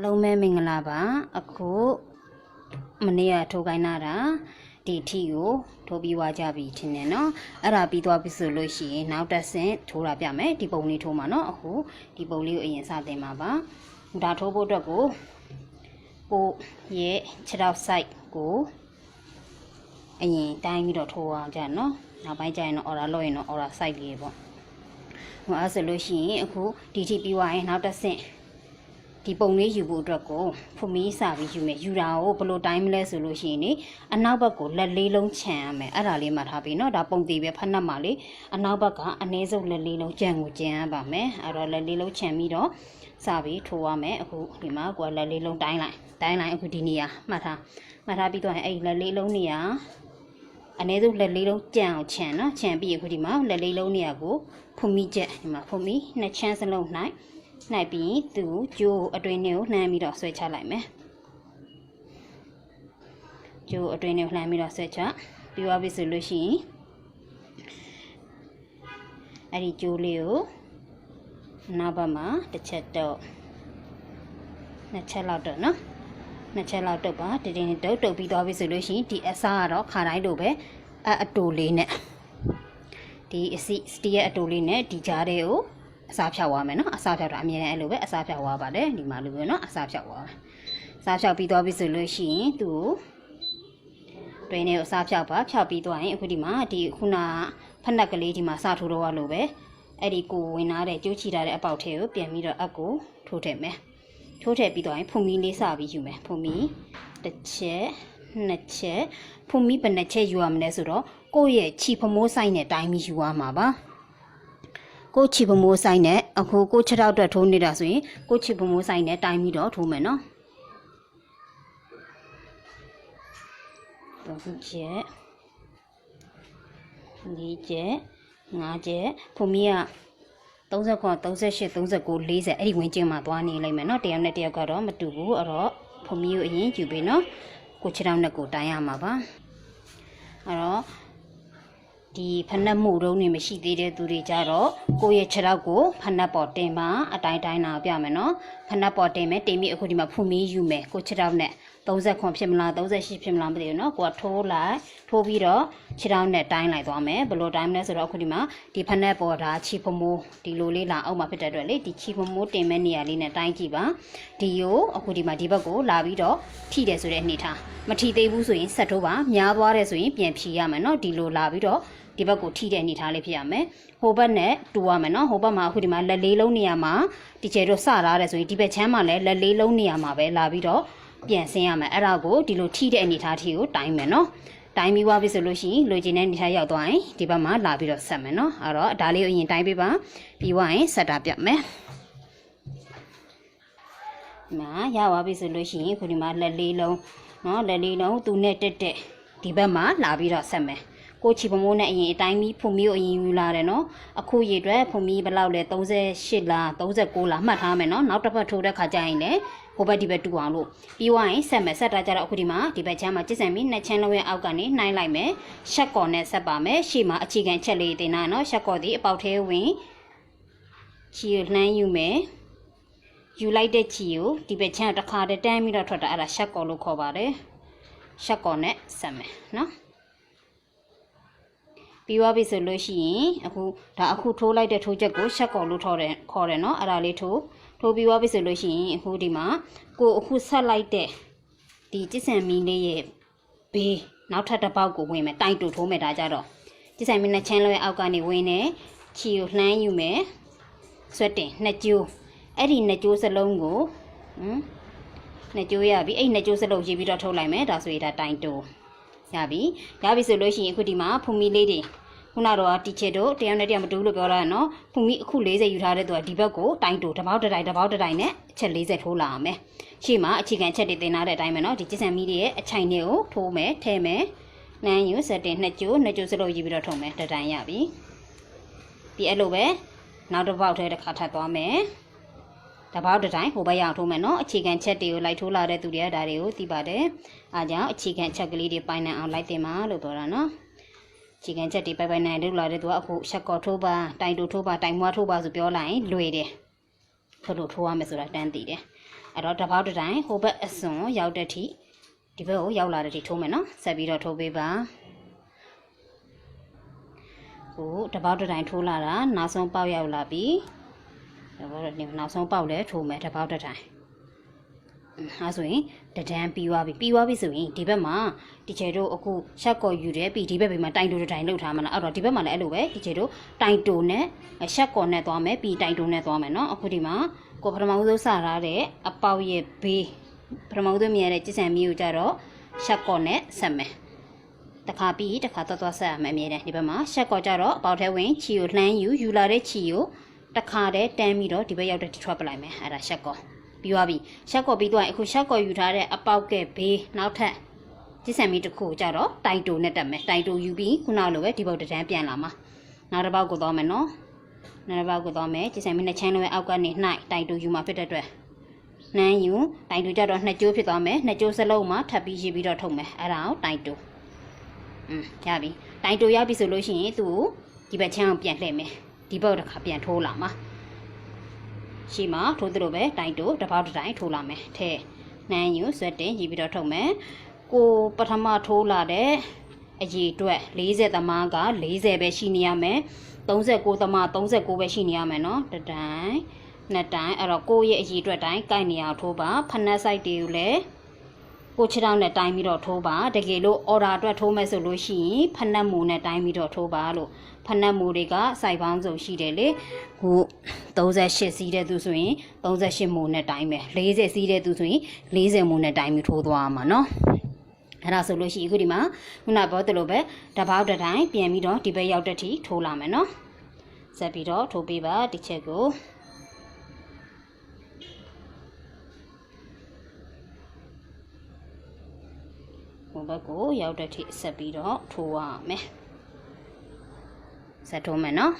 အလုံးမဲမင်္ဂလာပါအခုမနေ့ကထိုးခိုင်းလာတာဒီထီကိုထိုးပြီးွားကြပြီထင်တယ်နော်အဲ့ဒါပြီးသွားပြီဆိုလို့ရှိရင်နောက်တစ်ဆင့်ထိုးတာပြမယ်ဒီပုံလေးထိုးမှာနော်အခုဒီပုံလေးကိုအရင်စတင်ပါပါဒါထိုးဖို့အတွက်ကိုကိုရဲ့ခြေထောက်ဆိုင်ကိုအရင်တိုင်းပြီးတော့ထိုးအောင်ကြနော်နောက်ပိုင်းကျရင်တော့ order လုပ်ရင်တော့ order site လေးပေါ့ဟိုအဲ့ဆိုလို့ရှိရင်အခုဒီထီပြီးွားရင်နောက်တစ်ဆင့် ဒီပုံလေးယူဖို့အတွက်ကိုဖုံမီးစာပြီးယူမယ်ယူတာကိုဘယ်လိုတိုင်းမလဲဆိုလို့ရှိရင်လေအနောက်ဘက်ကိုလက်လေးလုံးခြံရမယ်အဲ့ဒါလေးမှထားပြီးနော်ဒါပုံသေးပဲဖက်နှက်မှာလေအနောက်ဘက်ကအနည်းဆုံးလက်လေးလုံးကြံကိုကြံရပါမယ်အဲ့တော့လက်လေးလုံးခြံပြီးတော့စာပြီးထိုးရမယ်အခုဒီမှာကိုကလက်လေးလုံးတိုင်းလိုက်တိုင်းလိုက်အခုဒီနေရာမှတ်ထားမှတ်ထားပြီးတော့အဲ့ဒီလက်လေးလုံးနေရာအနည်းဆုံးလက်လေးလုံးကြံအောင်ခြံနော်ခြံပြီးအခုဒီမှာလက်လေးလုံးနေရာကိုဖုံမီးချက်ဒီမှာဖုံမီးနှစ်ချမ်းစလုံး၌ နှိုက်ပြီးသူ့ကျိုးအတွင်းထဲကိုနှမ်းပြီးတော့ဆွဲချလိုက်မယ်ကျိုးအတွင်းထဲကိုနှမ်းပြီးတော့ဆွဲချပြီးသွားပြီဆိုလို့ရှိရင်အဲ့ဒီကျိုးလေးကိုနောက်ဘက်မှာတစ်ချက်တော့နှစ်ချက်လောက်တော့နော်နှစ်ချက်လောက်တုပ်ပါတတင်းတုပ်တုပ်ပြီးသွားပြီဆိုလို့ရှိရင်ဒီအစားကတော့ခါတိုင်းလိုပဲအအတူလေးနဲ့ဒီအစီစတီရဲ့အတူလေးနဲ့ဒီကြားတဲ့ကို အစားဖြောက်သွားမယ်နော်အစားဖြောက်တာအမြဲတမ်းအဲ့လိုပဲအစားဖြောက်သွားပါတယ်ဒီမှာလိုပဲနော်အစားဖြောက်သွားမယ်အစားဖြောက်ပြီးသွားပြီဆိုလို့ရှိရင်သူ့ကိုတွင်းနဲ့အစားဖြောက်ပါဖြောက်ပြီးသွားရင်အခုဒီမှာဒီခုနဖက်နှက်ကလေးဒီမှာစထိုးတော့ရလို့ပဲအဲ့ဒီကိုဝင်လာတဲ့ကျိုးချီထားတဲ့အပေါက်ထဲကိုပြန်ပြီးတော့အပ်ကိုထိုးထည့်မယ်ထိုးထည့်ပြီးတော့ရင်ဖုန်မီလေးစပြီးယူမယ်ဖုန်မီတစ်ချက်နှစ်ချက်ဖုန်မီဘယ်နှစ်ချက်ယူရမလဲဆိုတော့ကိုယ့်ရဲ့ခြီဖမိုးဆိုင်နဲ့တိုင်းပြီးယူရမှာပါ ကိုချီပမိုးဆိုင်နဲ့အခုကိုခြေထောက်အတွက်ထိုးနေတာဆိုရင်ကိုချီပမိုးဆိုင်နဲ့တိုင်းပြီးတော့ထိုးမယ်နော်တော့ကျက်ဒီကျက်ငါးကျက်ဖုန်မီက39 38 39 40အဲ့ဒီဝင်ကျင်းမှာသွားနေလိမ့်မယ်နော်တယောက်နဲ့တယောက်ကတော့မတူဘူးအဲ့တော့ဖုန်မီကိုအရင်ယူပေးနော်ကိုခြေထောက်နဲ့ကိုတိုင်းရမှာပါအဲ့တော့ ဒီဖနက်မှုတုံးနေမရှိသေးတဲ့သူတွေကြတော့ကိုယ့်ရဲ့ခြေထောက်ကိုဖနက်ပေါ်တင်ပါအတိုင်းတိုင်းနာပြမယ်နော်ဖနက်ပေါ်တင်မယ်တင်ပြီးအခုဒီမှာဖူမီးယူမယ်ကိုခြေထောက်နဲ့30ခွန်ဖြစ်မလား38ဖြစ်မလားမသိဘူးနော်ကိုကထိုးလိုက်ထိုးပြီးတော့ခြေထောက်နဲ့တိုင်းလိုက်သွားမယ်ဘယ်လိုတိုင်းမလဲဆိုတော့အခုဒီမှာဒီဖနက်ပေါ်ဒါချီဖမိုးဒီလိုလေးလာအောက်မှာဖြစ်တဲ့အတွက်လေဒီချီဖမိုးတင်မဲ့နေရာလေးနဲ့တိုင်းကြည့်ပါဒီကိုအခုဒီမှာဒီဘက်ကိုလာပြီးတော့ထိတယ်ဆိုတဲ့အနေထားမထိသေးဘူးဆိုရင်ဆက်ထိုးပါများသွားတယ်ဆိုရင်ပြန်ဖြီရမယ်နော်ဒီလိုလာပြီးတော့ ဒီဘက်ကိုထိတဲ့အနေထားလေးဖြစ်ရမယ်ဟိုဘက်နဲ့တူရမယ်နော်ဟိုဘက်မှာအခုဒီမှာလက်လေးလုံးနေရာမှာဒီကျဲတို့စထားတယ်ဆိုရင်ဒီဘက်ချမ်းမှာလည်းလက်လေးလုံးနေရာမှာပဲလာပြီးတော့ပြန်ဆင်းရမယ်အဲ့ဒါကိုဒီလိုထိတဲ့အနေထားထိကိုတိုင်းမယ်နော်တိုင်းပြီးသွားပြီဆိုလို့ရှိရင်လိုချင်တဲ့အနေထားရောက်သွားရင်ဒီဘက်မှာလာပြီးတော့ဆက်မယ်နော်အဲ့တော့ဒါလေးကိုအရင်တိုင်းပေးပါပြီးသွားရင်ဆက်တာပြတ်မယ်မာရပါပြီဆိုလို့ရှိရင်ခုဒီမှာလက်လေးလုံးနော်လက်လေးလုံးသူနဲ့တက်တက်ဒီဘက်မှာလာပြီးတော့ဆက်မယ် ကိုချီပမိုးနဲ့အရင်အတိုင်းပြီးဖုန်မီကိုအရင်ယူလာတယ်နော်အခုရေအတွက်ဖုန်မီဘယ်လောက်လဲ38လား39လားမှတ်ထားမယ်နော်နောက်တစ်ဖက်ထိုးတဲ့ခါကျရင်လည်းဟိုဘက်ဒီဘက်တူအောင်လို့ပြီးသွားရင်ဆက်မယ်ဆက်တာကြတော့အခုဒီမှာဒီဘက်ချမ်းမှာကျစ်ဆန်ပြီးနှစ်ချမ်းလုံးရဲ့အောက်ကနေနှိုင်းလိုက်မယ်ရှက်ကော်နဲ့ဆက်ပါမယ်ရှေ့မှာအခြေခံချက်လေးတင်တာနော်ရှက်ကော်ဒီအပေါက်သေးဝင်ချီကိုလှမ်းယူမယ်ယူလိုက်တဲ့ချီကိုဒီဘက်ချမ်းတစ်ခါတည်းတန်းပြီးတော့ထွက်တာအဲ့ဒါရှက်ကော်လို့ခေါ်ပါတယ်ရှက်ကော်နဲ့ဆက်မယ်နော် ပြီးသွားပြီဆိုလို့ရှိရင်အခုဒါအခုထိုးလိုက်တဲ့ထိုးချက်ကိုရှက်ကော်လို့ထော်တယ်ခေါ်တယ်နော်အဲ့ဒါလေးထိုးထိုးပြီးသွားပြီဆိုလို့ရှိရင်အခုဒီမှာကိုအခုဆက်လိုက်တဲ့ဒီကျစ်ဆန်မီလေးရဲ့ဘေးနောက်ထပ်တစ်ပေါက်ကိုဝင်မယ်တိုင်တူထိုးမယ်ဒါကြတော့ကျစ်ဆန်မီနှစ်ချမ်းလုံးရဲ့အောက်ကနေဝင်နေချီကိုလှမ်းယူမယ်ဆွတ်တင်နှစ်ကျိုးအဲ့ဒီနှစ်ကျိုးစလုံးကိုဟမ်နှစ်ကျိုးရပြီအဲ့နှစ်ကျိုးစလုံးရေးပြီးတော့ထုတ်လိုက်မယ်ဒါဆိုရင်ဒါတိုင်တူ ရပြီရပြီဆိုလို့ရှိရင်အခုဒီမှာဖူမီလေးတွေခုနတော့တီချစ်တို့တရားနဲ့တရားမတူလို့ပြောတာနော်ဖုန်ကြီးအခု40ယူထားတဲ့သူကဒီဘက်ကိုတိုင်းတူတစ်ပေါက်တစ်တိုင်းတစ်ပေါက်တစ်တိုင်းနဲ့အချက်40ထိုးလာအောင်မယ်ရှေ့မှာအခြေခံချက်တွေတင်ထားတဲ့အတိုင်းပဲနော်ဒီကျစ်ဆန်မီတွေရဲ့အချိုင်တွေကိုထိုးမယ်ထဲမယ်နှမ်းယူစက်တင်နှစ်ကျိုးနှစ်ကျိုးစလုံးယူပြီးတော့ထုံမယ်တစ်တိုင်းရပြီပြီးအဲ့လိုပဲနောက်တစ်ပေါက်ထဲတစ်ခါထပ်သွားမယ် တစ်ပေါက်တစ်တိုင်းဟိုဘက်ရအောင်ထိုးမယ်နော်အခြေခံချက်တွေကိုလိုက်ထိုးလာတဲ့သူတွေကဒါတွေကိုသိပါတယ်အားကြောင့်အခြေခံချက်ကလေးတွေပိုင်းနိုင်အောင်လိုက်တင်ပါလို့ပြောတာနော်ချီကန်ချက်တွေပိုက်ပိုက်နိုင်လုပ်လာတဲ့သူကအခုရှက်ကော်ထိုးပါတိုင်တူထိုးပါတိုင်မွားထိုးပါဆိုပြောလိုက်ရင်လွယ်တယ်ဘယ်လိုထိုးရမယ်ဆိုတာတန်းသိတယ်အဲ့တော့တစ်ပေါက်တစ်တိုင်းဟိုဘက်အစွန်ရောက်တဲ့ထိဒီဘက်ကိုရောက်လာတဲ့ထိထိုးမယ်နော်ဆက်ပြီးတော့ထိုးပေးပါဟိုတစ်ပေါက်တစ်တိုင်းထိုးလာတာနောက်ဆုံးပေါက်ရောက်လာပြီ ဒါတော့ဒီနောက်ဆုံးပေါက်လဲထိုးမယ်တစ်ပေါက်တစ်တိုင်းအဲဆိုရင်တဒန်းပြီးသွားပြီပြီးသွားပြီဆိုရင်ဒီဘက်မှာတီချေတို့အခုရှက်ကော်ယူတယ်ပြီးဒီဘက်ဘေးမှာတိုင်တိုတိုင်လောက်ထားမှာလားအဲ့တော့ဒီဘက်မှာလည်းအဲ့လိုပဲတီချေတို့တိုင်တိုနဲ့ရှက်ကော်နဲ့သွားမယ်ပြီးတိုင်တိုနဲ့သွားမယ်နော်အခုဒီမှာကိုပထမဦးဆုံးစထားတဲ့အပေါက်ရဲ့ဘေးပထမဦးဆုံးမြင်ရတဲ့ကျစံမီကိုကြတော့ရှက်ကော်နဲ့ဆက်မယ်တခါပြီးတခါသွားသွားဆက်ရမယ်အမြဲတမ်းဒီဘက်မှာရှက်ကော်ကြတော့အပေါက်ထဲဝင်ချီကိုလှမ်းယူယူလာတဲ့ချီကို တခါတည်းတန်းပြီးတော့ဒီဘက်ရောက်တဲ့ထွက်ပလိုက်မယ်အဲ့ဒါရှက်ကော်ပြီးသွားပြီရှက်ကော်ပြီးသွားရင်အခုရှက်ကော်ယူထားတဲ့အပေါက်ကဲဘေးနောက်ထပ်ကျစ်ဆံမီတစ်ခုကိုကြတော့တိုင်တိုနဲ့တက်မယ်တိုင်တိုယူပြီးခုနလိုပဲဒီဘုတ်တစ်တန်းပြန်လာမှာနောက်တစ်ပေါက်ကိုသွားမယ်နော်နောက်တစ်ပေါက်ကိုသွားမယ်ကျစ်ဆံမီနှစ်ချမ်းလုံးရဲ့အောက်ကနေနှိုက်တိုင်တိုယူမှာဖြစ်တဲ့အတွက်နှမ်းယူတိုင်တိုကြတော့နှစ်ကျိုးဖြစ်သွားမယ်နှစ်ကျိုးစလုံးမှာထပ်ပြီးရေးပြီးတော့ထုတ်မယ်အဲ့ဒါကိုတိုင်တိုอืมရပြီတိုင်တိုရပြီဆိုလို့ရှိရင်သူ့ကိုဒီဘက်ချမ်းကိုပြန်လှည့်မယ် ဒီဘက်တစ်ခါပြန်ထိုးလာမှာရှိမှာထိုးသလိုပဲတိုင်တိုးတစ်ပေါက်တစ်တိုင်းထိုးလာမယ်ထဲနှမ်းယူဆွတ်တင်ရေးပြီးတော့ထုတ်မယ်ကိုပထမထိုးလာတဲ့အရေးအတွက်40သမားက40ပဲရှိနေရမယ်39သမား39ပဲရှိနေရမယ်နော်တတိုင်းနှစ်တိုင်းအဲ့တော့ကိုယ့်ရဲ့အရေးအတွက်တိုင်းကိုက်နေအောင်ထိုးပါဖနက် site တွေကိုလည်း ကိုချတောင်းနဲ့တိုင်းပြီးတော့ထိုးပါတကယ်လို့ order အတွက်ထိုးမယ်ဆိုလို့ရှိရင်ဖနက်မူနဲ့တိုင်းပြီးတော့ထိုးပါလို့ဖနက်မူတွေကစိုက်ပေါင်းစုံရှိတယ်လေခု38စီးတဲ့သူဆိုရင်38မူနဲ့တိုင်းမယ်40စီးတဲ့သူဆိုရင်40မူနဲ့တိုင်းပြီးထိုးသွားမှာနော်အဲ့ဒါဆိုလို့ရှိရင်ခုဒီမှာခုနပြောသလိုပဲတပေါက်တစ်တိုင်းပြန်ပြီးတော့ဒီဘက်ရောက်တဲ့ထိထိုးလာမယ်နော်ဆက်ပြီးတော့ထိုးပေးပါတစ်ချက်ကို ဟိုဘက်ကိုရောက်တဲ့ထိဆက်ပြီးတော့ထိုးရမယ်ဆက်ထိုးမယ်နော်